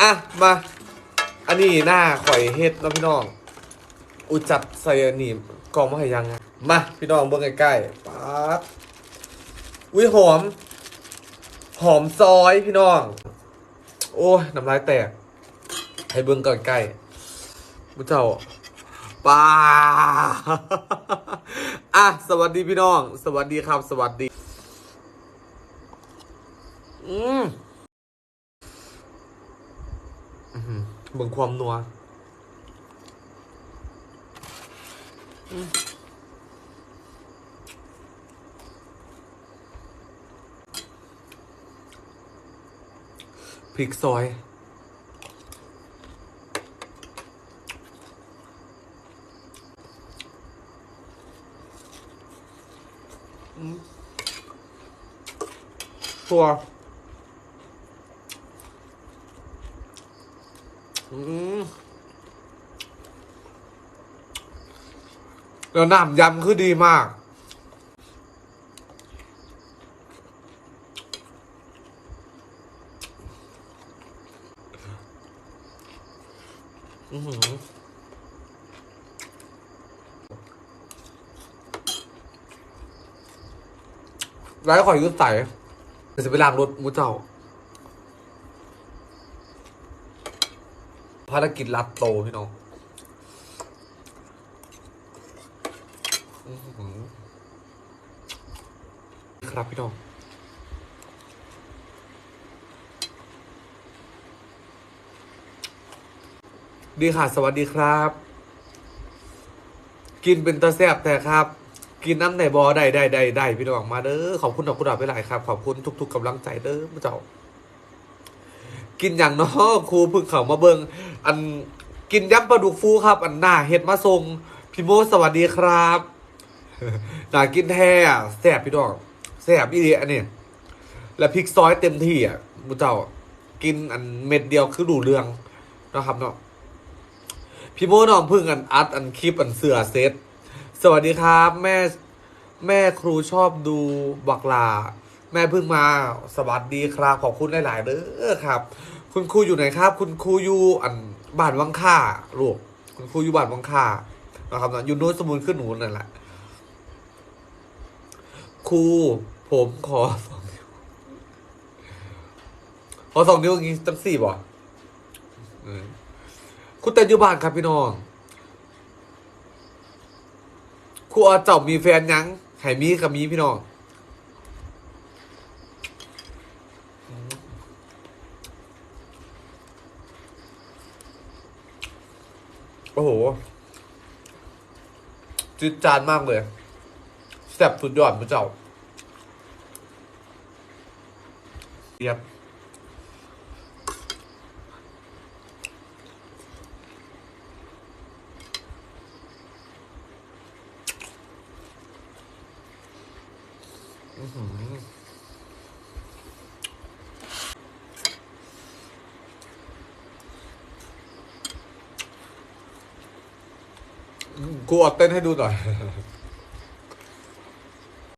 อะมา อันนี้หน้าข่อยเฮ็ดเนาะพี่น้อง อุจัดใส่อันนี้กองมาให้ยัง มาพี่น้องเบิ่งใกล้ๆป๊าอุ้ยหอม หอมซอยพี่น้อง โอ้ยน้ำลายแตก ให้เบิ่งก่อนใกล้มุเจ้าป้าอะสวัสดีพี่น้อง สวัสดีครับ สวัสดี อืมอื้อหือ เบิ่งความนัวพริกซอยอืมตัว อืม แล้วน้ำยำคือดีมาก อือหือร้ายข่อยยุดใส่เดี๋ยวจะไปล้างรถมูเจ้า ภารกิจลัดโตพี่น้องครับพี่น้องดีค่ะ สวัสดีครับ กินเป็นตะแซบแต่ครับ กินน้ำไหนบอได้ได้ได้ได้พี่น้องมาเด้อขอบคุณดอกกุหลาบไปหลายครับ ขอบคุณทุก ๆกำลังใจเด้อพระเจ้า กินอย่างเนาะครูพึ่งเขามาเบิงอันกินยำปลาดุกฟูครับ อันหน้าเห็ดมาทรงพี่โมสวัสดีครับหนากินแท้อะแซบพี่น้องแซบอีเดียอันนี้แล้วพริกซอยเต็มที่อะมุเจ้ากินอันเม็ดเดียวคือดูเรื่องนะครับเนาะพี่โมน้องพึ่งอันอัดอันคลิปอันเสือเซตสวัสดีครับ แม่แม่ครูชอบดูบักลา แม่เพิ่งมาสวัสดีครับขอบคุณหลายๆเด้อครับ คุณครูอยู่ไหนครับ คุณครูอยู่อันบ้านวังค่าลูกคุณครูอยู่บ้านวังค่านะครับอยู่โน้นสมุนขึ้นหนูนั่นแหละครูผมขอสองนิ้วขอสองนิ้วอย่างงี้ตั้งสี่บ่เอคุณแต่อยู่บ้านครับพี่น้องครูอาเจ้ามีแฟนยังไห่มีกับมีพี่น้อง โอ้โหจืดจานมากเลยแซ่บสุดยอดพระเจ้าเรียบอือหือ กูอดเต้นให้ดูหน่อย